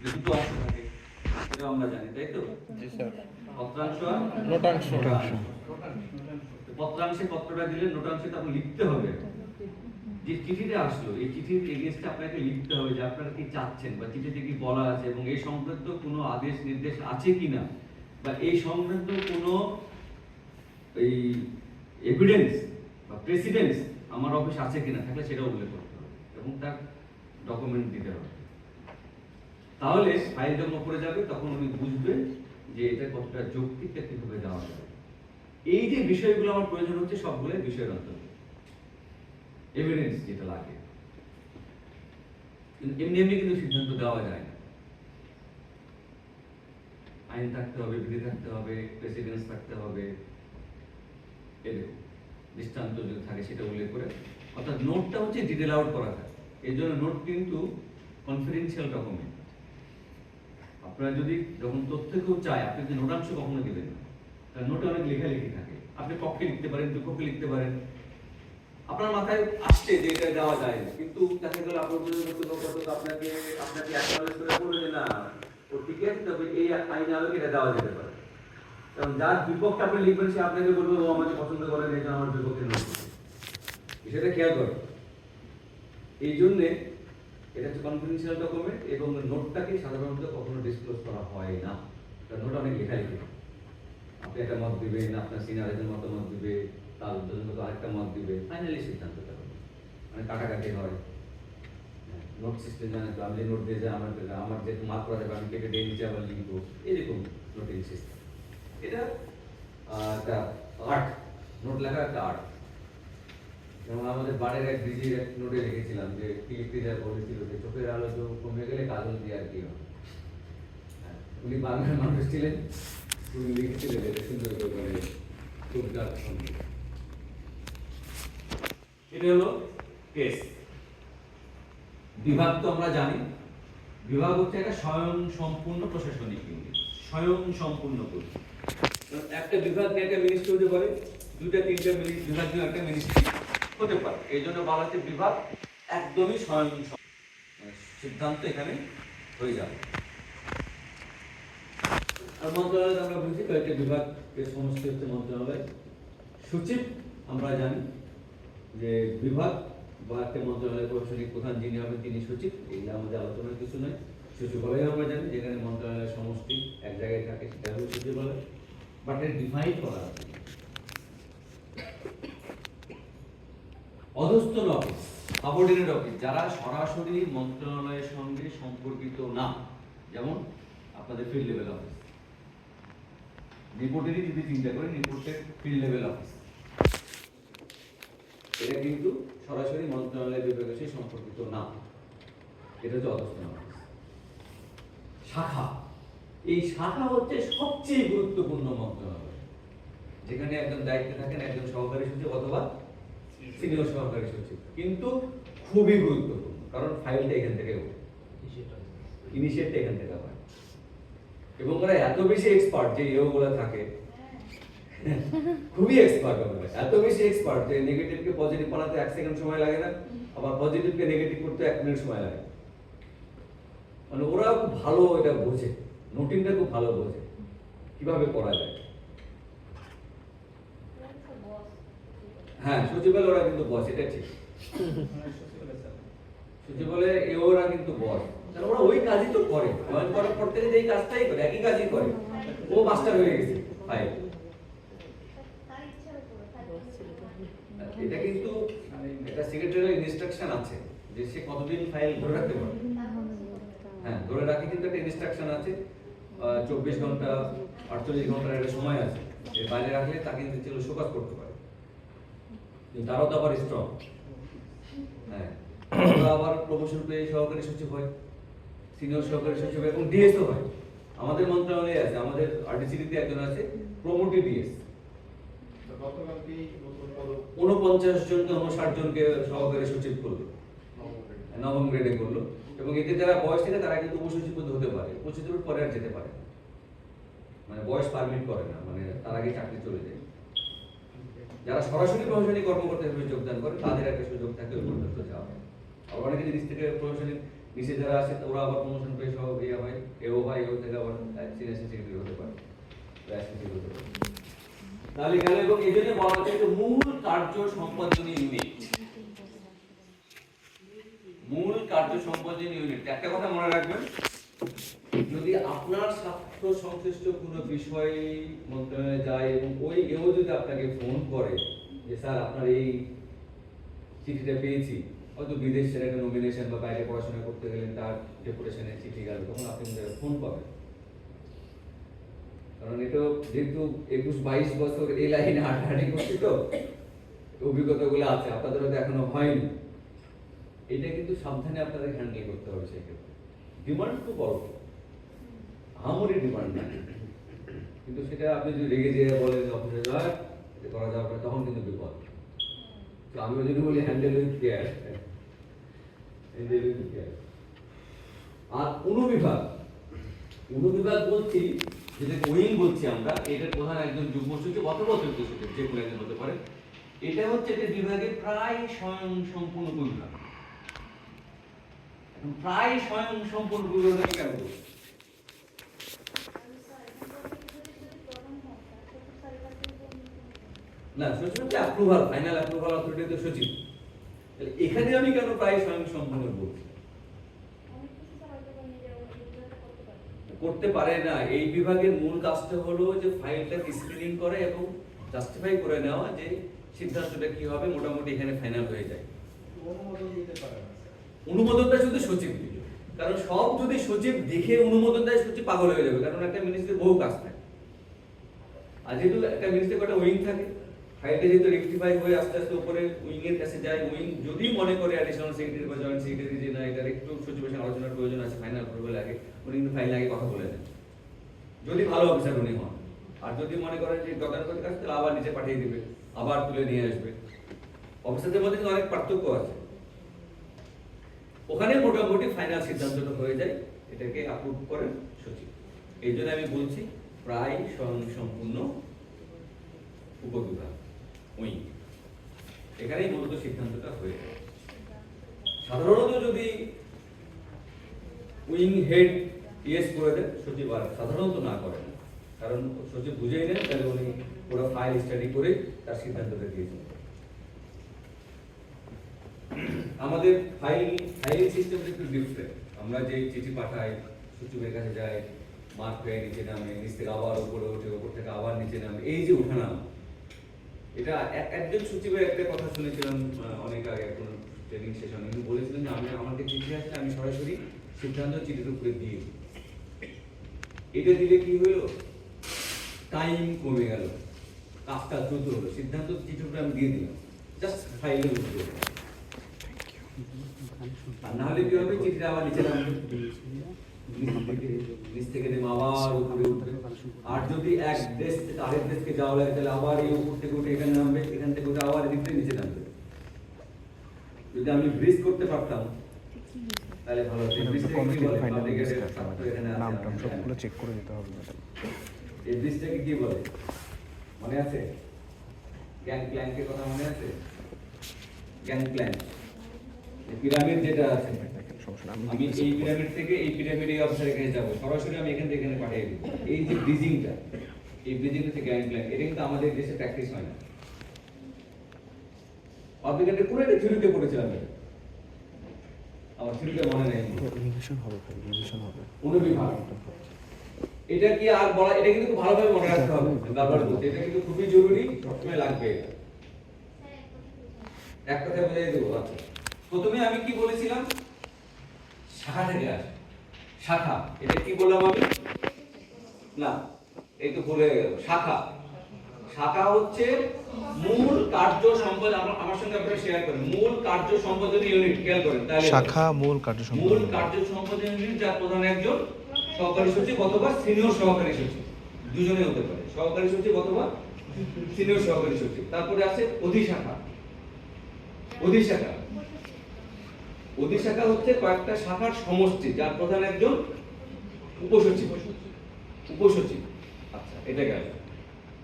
যে দুটো অংশ থাকে। এটা আমরা জানি তাই তো? পত্রাংশ? নোটাংশ। পত্রাংশে পত্রটা দিলে নোটাংশে তখন লিখতে হবে। যে চিঠিটা আসলো এই চিঠির এগেনস্টে আপনাকে লিখতে হবে যে আপনারা কি চাচ্ছেন বা চিঠিতে কি বলা আছে এবং এই সংক্রান্ত কোনো আদেশ নির্দেশ আছে কিনা বা এই সংক্রান্ত কোনো এই এভিডেন্স বা প্রেসিডেন্স আমার অফিস আছে কিনা থাকলে সেটাও উল্লেখ করতে হবে এবং তার ডকুমেন্ট দিতে হবে। তাহলে ফাইল যখন উপরে যাবে, তখন উনি বুঝবে যে এটা কতটা যৌক্তিক কীভাবে দেওয়া যাবে। এই যে বিষয়গুলো আমার প্রয়োজন হচ্ছে সবগুলো বিষয়ের অন্তর্গত এভিডেন্স যেটা লাগে। এমনি এমনি কিন্তু সিদ্ধান্ত দেওয়া যায় না। আইন থাকতে হবে, বিধি থাকতে হবে প্রেসিডেন্স থাকতে হবে। এরকম দৃষ্টান্ত যদি থাকে সেটা উল্লেখ করে। অর্থাৎ নোটটা হচ্ছে ডিটেল আউট করা থাকে। এই জন্য নোট কিন্তু কনফিডেন্সিয়াল ডকুমেন্ট আপনারা যদি যখন তথ্য কেউ চায়, আপনি কিন্তু নোটাংশ কখনো দেবেন না। কারণ নোটে অনেক লেখালেখি থাকে। আপনি পক্ষে লিখতে পারেন বিপক্ষে লিখতে পারেন। আপনার মাথায় আসছে যে এটা দেওয়া যায়, কিন্তু দেখা গেল আপনার নতুন আপনাকে আপনাকে অ্যাকনোলেজ করে বলবে না ও ঠিক আছে তবে এই আইন আলোকে এটা দেওয়া যেতে পারে। কারণ যার বিপক্ষে আপনি লিখবেন, সে আপনাকে বলবে, ও, আমাকে পছন্দ করে না, এটা আমার বিপক্ষে নোট সেটা খেয়াল করো। এই জন্যে এটা হচ্ছে কনফিডেন্সিয়াল ডকুমেন্ট এবং নোটটাকে সাধারণত কখনো ডিসক্লোজ করা হয় না। কারণ নোট অনেক লেখালেখি আপনি একটা মত দিবেন, আপনার সিনিয়র মতামত দিবে, তার উদ্বোধন আরেকটা মত দিবে ফাইনালি সিদ্ধান্ত দেওয়া হবে। মানে কাটাকাটি হয়। নোট সিস্টেম জানে তো, আমি যে নোট দিয়ে যাই, আমার আমার যেহেতু মার্ক করা যাবে, আমি কেটে দিয়ে নিচে আবার লিখব। এরকম নোটিং সিস্টেম এটা একটা আর্ট নোট লেখা একটা আর্ট যেমন আমাদের বাড়ির এক বিজির এক নোটে লিখেছিলাম যে ফিলিপিরা বলেছিল যে চোখের আলো তো কমে গেলে কাজল দিয়ে আর কি হবে? হ্যাঁ, উনি বাংলার মানুষ ছিলেন উনি লিখেছিলেন এটা সুন্দর করে কবিতার সঙ্গে। এটা হলো কেস বিভাগ তো আমরা জানি। বিভাগ হচ্ছে একটা স্বয়ং সম্পূর্ণ প্রশাসনিক ইউনিট স্বয়ং সম্পূর্ণ একটা বিভাগ নিয়ে একটা মিনিস্ট্রি হতে পারে দুইটা তিনটা বিভাগ নিয়ে একটা মিনিস্ট্রি হতে পারে। এই জন্য বলা বিভাগ একদমই স্বয়ং মানে সিদ্ধান্ত এখানে হয়ে যাবে। আর আমরা বুঝি, কয়েকটা বিভাগের সমষ্টি হচ্ছে মন্ত্রণালয়। সচিব আমরা জানি যে বিভাগ বা একটা মন্ত্রণালয়ের প্রশাসনিক প্রধান যিনি হবেন তিনি সচিব এইগুলো আমাদের আলোচনার কিছু নয় সচিবালয় আমরা জানি, যেখানে মন্ত্রণালয়ের সমষ্টি এক জায়গায় থাকে সেটা হলো সচিবালয়। বাট এর ডিফাইন করা আছে। অধস্তন অফিস সাবঅর্ডিনেট অফিস যারা সরাসরি মন্ত্রণালয়ের সঙ্গে সম্পর্কিত না, যেমন আপনাদের ফিল্ড লেভেল অফিস রিপোর্টেরই যদি চিন্তা করেন রিপোর্টের ফিল্ড লেভেল অফিস এটা কিন্তু সরাসরি মন্ত্রণালয় বিভাগের সাথে সম্পর্কিত না। এটা হচ্ছে অধস্তন অফিস শাখা। এই শাখা হচ্ছে সবচেয়ে গুরুত্বপূর্ণ মন্ত্রণালয়। যেখানে একজন দায়িত্বে থাকেন, একজন সহকারী সচিব অথবা সিনিয়র সহকারী সচিব কিন্তু খুবই গুরুত্বপূর্ণ, কারণ ফাইলটা এখান থেকে ওঠে। ইনিশিয়েটটা এখান থেকে হয়। এবং ওরা এত বেশি এক্সপার্ট যে ইও গুলা থাকে। খুবই এক্সপার্ট ওরা এত বেশি এক্সপার্ট যে নেগেটিভকে পজিটিভ বানাতে এক সেকেন্ড সময় লাগে না, আবার পজিটিভকে নেগেটিভ করতে এক মিনিট সময় লাগে। মানে ওরা খুব ভালো এটা বোঝে। নোটিংটা খুব ভালো বোঝে। কীভাবে করা যায়? হ্যাঁ সচিবালয় ওরা কিন্তু বস এটা ঠিক। সচিবালয় এ ওরা কিন্তু বস ওরা ওই কাজই তো করে। জয়েন করার পর থেকে যেই কাজটাই করে, একই কাজই করে। ও মাস্টার হয়ে গেছে, ভাই। এটা কিন্তু এটা সেক্রেটারিয়াল ইনস্ট্রাকশন আছে, যে সে কতদিন ফাইল ধরে রাখতে পারে হ্যাঁ ধরে রাখে কিন্তু একটা ইনস্ট্রাকশন আছে। চব্বিশ ঘণ্টা, আটচল্লিশ ঘণ্টার একটা সময় আছে। এর বাইরে রাখলে তাকে কিন্তু শোকাস করতে পারে তারও তো আবার স্ট্রং হ্যাঁ। আবার প্রমোশন পেয়ে সহকারী সচিব হয় সিনিয়র সহকারী সচিব এবং ডিএসও হয়। আমাদের মন্ত্রণালয়ে আছে আমাদের আরডিসিতে একজন আছে প্রমোটেড ডিএস উনপঞ্চাশ জনকে উনষাট জনকে সহকারী সচিব করল। নবম গ্রেডে করল। এবং এতে যারা বয়স থেকে তারা কিন্তু উপসচিব হতে পারে। উপসচিবের পরে আর যেতে পারে মানে বয়স পারমিট করে না মানে তার আগে চাকরি চলে যায়। যারা সরাসরি প্রশাসনিক কর্মকর্তা হিসেবে যোগদান করে, তাদের একটা সুযোগ থাকে ওই পর্যন্ত যাওয়া আবার অনেকে নিচ থেকে প্রশাসনিক নিচে যারা আছে, ওরা আবার প্রমোশন পেয়ে সহ ইয়ে হয়, এও হয়, এও থেকে আবার সিনিয়র সেক্রেটারি হতে পারে। হতে পারে। তাহলে গেল এবং এই জন্য বলা হচ্ছে মূল কার্য সম্পাদনী ইউনিট মূল কার্য সম্পাদনী ইউনিট একটা কথা মনে রাখবেন, যদি আপনার সাথে স্বার্থ সংশ্লিষ্ট কোনো বিষয় মন্ত্রণালয়ে যায় এবং ওই কেউ যদি আপনাকে ফোন করে যে, স্যার, আপনার এই চিঠিটা পেয়েছি। হয়তো বিদেশের একটা নমিনেশন বা বাইরে পড়াশোনা করতে গেলেন, তার ডেপুটেশনের চিঠি গেল, তখন আপনি ফোন পাবেন। কারণ এটা যেহেতু একুশ বাইশ বছর এই লাইনে হাঁটাহাঁটি করছি তো অভিজ্ঞতাগুলো আছে আপনাদের হয়তো এখনও হয়নি। এটা কিন্তু সাবধানে আপনাদের হ্যান্ডেল করতে হবে সেক্ষেত্রে। ডিমান্ড খুব অল্প আমারই না কিন্তু সেটা আপনি যদি রেগে যেয়ে বলেন অফিসে যায় এটা করা যাবে তখন কিন্তু বিপদ। তো আমি যদি বলি handle with care handle with care আর অনুবিভাগ অনুবিভাগ বলছি, যেটা উইং বলছি আমরা এটার প্রধান একজন যুগ্ম সচিব অথবা অতিরিক্ত সচিব, যে কোনো একজন হতে পারে, এটা হচ্ছে একটা বিভাগের প্রায় স্বয়ং সম্পূর্ণ বিভাগ। প্রায় স্বয়ং সম্পূর্ণ বিভাগ কেন বলছি? না, সচিব হচ্ছে অ্যাপ্রুভাল ফাইনাল অ্যাপ্রুভাল অথরিটি তো সচিব। তাহলে এখানে আমি কেন প্রায় স্বয়ং সম্পূর্ণ বলছি? করতে পারে না। এই বিভাগের মূল কাজটা হলো যে ফাইলটা স্ক্রিনিং করে এবং জাস্টিফাই করে নেওয়া যে সিদ্ধান্তটা কি হবে, মোটামুটি এখানে ফাইনাল হয়ে যায়। অনুমোদনটা শুধু সচিব কারণ সব যদি সচিব দেখে অনুমোদন দেয়, সচিব পাগল হয়ে যাবে। কারণ একটা মিনিস্ট্রির বহু কাজ থাকে। আর যেহেতু একটা মিনিস্ট্রির কটা উইং থাকে ফাইলটা যেহেতু রেক্টিফাই হয়ে আস্তে আস্তে উপরে উইং এর কাছে যায় উইং যদি মনে করে অ্যাডিশনাল সেক্রেটারি বা জয়েন্ট সেক্রেটারি যে না, এটার একটু সচিবের সঙ্গে আলোচনার প্রয়োজন আছে ফাইনাল করবে লাগে উনি কিন্তু ফাইল আগে কথা বলে দেন যদি ভালো অফিসার উনি হন, আর যদি মনে করেন যে গতানুগতিক কাজ তাহলে আবার নিচে পাঠিয়ে দিবে, আবার তুলে নিয়ে আসবে। অফিসারদের মধ্যে কিন্তু অনেক পার্থক্য আছে। ওখানে মোটামুটি ফাইনাল সিদ্ধান্তটা হয়ে যায়, এটাকে অ্যাপ্রুভ করেন সচিব। এই জন্য আমি বলছি, প্রায় স্বয়ং সম্পূর্ণ উপবিভাগ। উই। এখানেই মূলত সিদ্ধান্তটা হয়ে সাধারণত যদি উইং হেড ইয়েস করে দেন, সচিব আর সাধারণত না করেন। কারণ সচিব বুঝেই নেন, তাহলে উনি পুরো ফাইল স্টাডি করে তার সিদ্ধান্তটা দিয়েছেন। আমাদের ফাইল, ফাইলিং সিস্টেমটা একটু ডিফারেন্ট আমরা যে চিঠি পাঠাই, সচিবের কাছে যাই, মার্ক পেয়ে নিচে নামে, নিচ থেকে আবার উপরে ওঠে উপর থেকে আবার নিচে নামে, এই যে উঠানাম এটা একজন সচিবের একটা কথা শুনেছিলাম অনেক আগে এখন ট্রেনিং সেশন উনি বলেছিলেন যে আমি আমাকে চিঠি আসলে আমি সরাসরি সিদ্ধান্ত চিঠির উপরে দিয়ে। এটা দিলে কি হলো? টাইম কমে গেল। কাজটা দ্রুত হলো। সিদ্ধান্ত চিঠির উপরে আমি দিয়ে দিলাম। জাস্ট ফাইলের উপরে। আর না হলে কি হবে? চিঠিটা আবার নিচে নামবে। নিচ থেকে নেমে আবার উপরে উঠবে। আর যদি এক দেশ থেকে আরেক দেশকে যাওয়া লাগে তাহলে আবার এই উপর থেকে উঠে এখানে নামবে এখান থেকে উঠে আবার এদিক থেকে নিচে নামবে। যদি আমি ব্রিজ করতে পারতাম তাহলে ভালো হতো। ব্রিজ থেকে কি বলে? Public এর ছাত্র এখানে আছে, নামটা আমি সবগুলো চেক করে দিতে হবে এই ব্রিজটাকে কি বলে? মনে আছে? গ্যাং প্ল্যাঙ্কের কথা মনে আছে? গ্যাং প্ল্যাঙ্ক পিরামিড যেটা আছে সমস্যা আমি এই পিরামিড থেকে এই পিরামিড এই অফিসারের কাছে যাব। সরাসরি আমি এখান থেকে এখানে পাঠিয়ে দিব। এই যে ব্রিজিংটা এই ব্রিজিং হচ্ছে গ্যাং প্ল্যান এটা কিন্তু আমাদের দেশে প্র্যাকটিস হয় না। পাবলিকেটে কোনো একটা থিওরিতে পড়েছিলাম আমার থিওরিতে মনে নেই। রিভিশন হবে ভাই হবে। অনুবিভাগ এটা কি আর বলা এটা কিন্তু ভালোভাবে মনে রাখতে হবে। বারবার বলতে এটা কিন্তু খুবই জরুরি সবসময় লাগবে। এক কথায় বোঝাই দেবো আচ্ছা। প্রথমে আমি কি বলেছিলাম? শাখা থেকে আসে। শাখা এটা কি বললাম আমি? না এই তো ভুলে গেল। শাখা। শাখা হচ্ছে মূল কার্য সম্পদ আমার- সঙ্গে আপনারা শেয়ার করেন। মূল কার্য সম্পাদন ইউনিট খেয়াল করেন তাহলে শাখা মূল কার্য মূল কার্য সম্পাদন ইউনিট যার প্রধান একজন সহকারী সচিব অথবা সিনিয়র সহকারী সচিব। দুজনে হতে পারে। সহকারী সচিব অথবা সিনিয়র সহকারী সচিব। তারপরে আছে অধিশাখা। অধিশাখা। অধিশাখা হচ্ছে কয়েকটা শাখার সমষ্টি, যার প্রধান একজন উপসচিব। উপসচিব। আচ্ছা এটা গেল।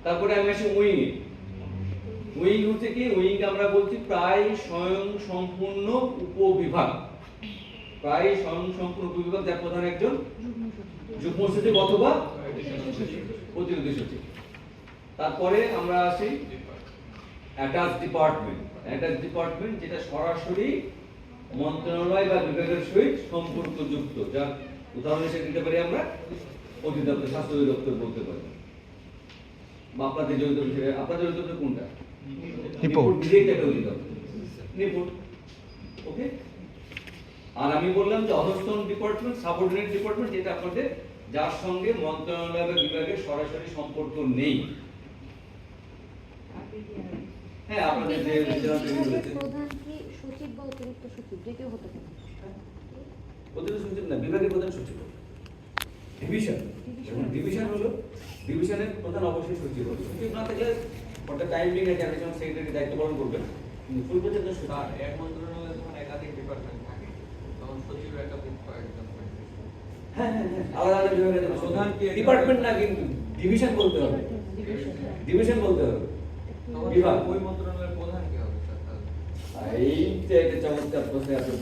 তারপরে আমি আসি উইং উইং হচ্ছে কি? উইং আমরা বলছি প্রায় স্বয়ং সম্পূর্ণ উপবিভাগ। প্রায় স্বয়ং সম্পূর্ণ উপবিভাগ, যার প্রধান একজন যুগ্ম সচিব অথবা অতিরিক্ত সচিব। তারপরে আমরা আসি অ্যাটাচ ডিপার্টমেন্ট। অ্যাটাচ ডিপার্টমেন্ট যেটা সরাসরি মন্ত্রণালয় বা বিভাগের সহিত সম্পর্কযুক্ত যা উদাহরণ হিসেবে দিতে পারি আমরা অধিদপ্তর স্বাস্থ্য অধিদপ্তর বলতে পারি। বা আপনাদের জড়িত বিষয়ে আপনাদের অধিদপ্তর কোনটা? রিপোর্ট। নিজেই একটা অধিদপ্তর। রিপোর্ট ওকে? আর আমি বললাম যে অধস্তন ডিপার্টমেন্ট সাবঅর্ডিনেট ডিপার্টমেন্ট যেটা আপনাদের যার সঙ্গে মন্ত্রণালয় বা বিভাগের সরাসরি সম্পর্ক নেই। হ্যাঁ আপনাদের যে সচিব বা অতিরিক্ত সচিব যেটিও হতে পারে। অতিরিক্ত সচিব না বিভাগের প্রধান সচিব। ডিভিশন। ডিভিশন হলো ডিভিশনের প্রধান অবশ্যই সচিব হবে। সচিব না থাকলে ওটা টাইম বিং আছে আপনি যখন সেক্রেটারি দায়িত্ব পালন করবেন ফুল প্রজেক্ট এক মন্ত্রণালয়ে যখন একাধিক ডিপার্টমেন্ট থাকে। তখন সচিব একাধিক হ্যাঁ হ্যাঁ হ্যাঁ আলাদা আলাদা বিভাগের প্রধান ডিপার্টমেন্ট না কিন্তু ডিভিশন বলতে হবে। ডিভিশন বলতে হবে। বিভাগ। ওই মন্ত্রণালয়ের প্রধান কি হবে স্যার তাহলে? আর এইটা একটা চমৎকার প্রশ্ন আছে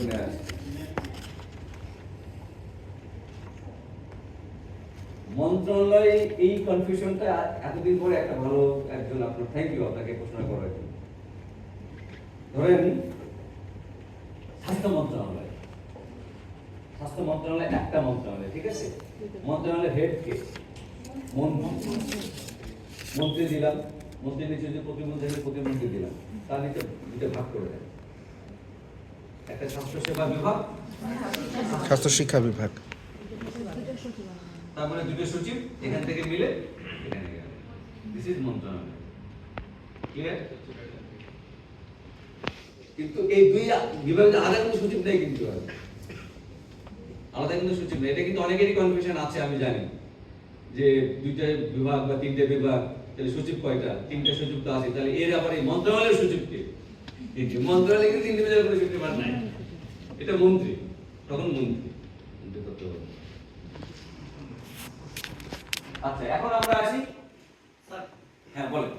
মন্ত্রণালয় এই কনফিউশনটা এতদিন পরে একটা ভালো একজন আপনার থ্যাংক ইউ আপনাকে প্রশ্ন করার জন্য ধরেন, স্বাস্থ্য মন্ত্রণালয়। স্বাস্থ্য মন্ত্রণালয় একটা মন্ত্রণালয়, ঠিক আছে? মন্ত্রণালয়ের হেড কে মন্ত্রী। মন্ত্রী দিলাম। মন্ত্রী নিচে যে প্রতিমন্ত্রী আছে, প্রতিমন্ত্রী দিলাম তার নিচে দুটো ভাগ করে দেয়। একটা স্বাস্থ্য সেবা বিভাগ স্বাস্থ্য শিক্ষা বিভাগ। তারপরে দুটো সচিব এখান থেকে মিলে এখানে গেল। দিস ইজ মন্ত্রণালয়। ক্লিয়ার কিন্তু এই দুই বিভাগে আলাদা কোনো সচিব নেই কিন্তু আলাদা কিন্তু সচিব নেই। এটা কিন্তু অনেকেরই কনফিউশন আছে আমি জানি। যে দুইটা বিভাগ বা তিনটে বিভাগ তাহলে সচিব কয়টা? তিনটা সচিব তো আছে। তাহলে এর আবার এই মন্ত্রণালয়ের সচিব কে তিনটে মন্ত্রণালয় কিন্তু ইন্ডিভিজুয়াল কোনো সচিব আর নাই। এটা মন্ত্রী। তখন মন্ত্রী। মন্ত্রী আচ্ছা এখন আমরা আসি। হ্যাঁ বলেন।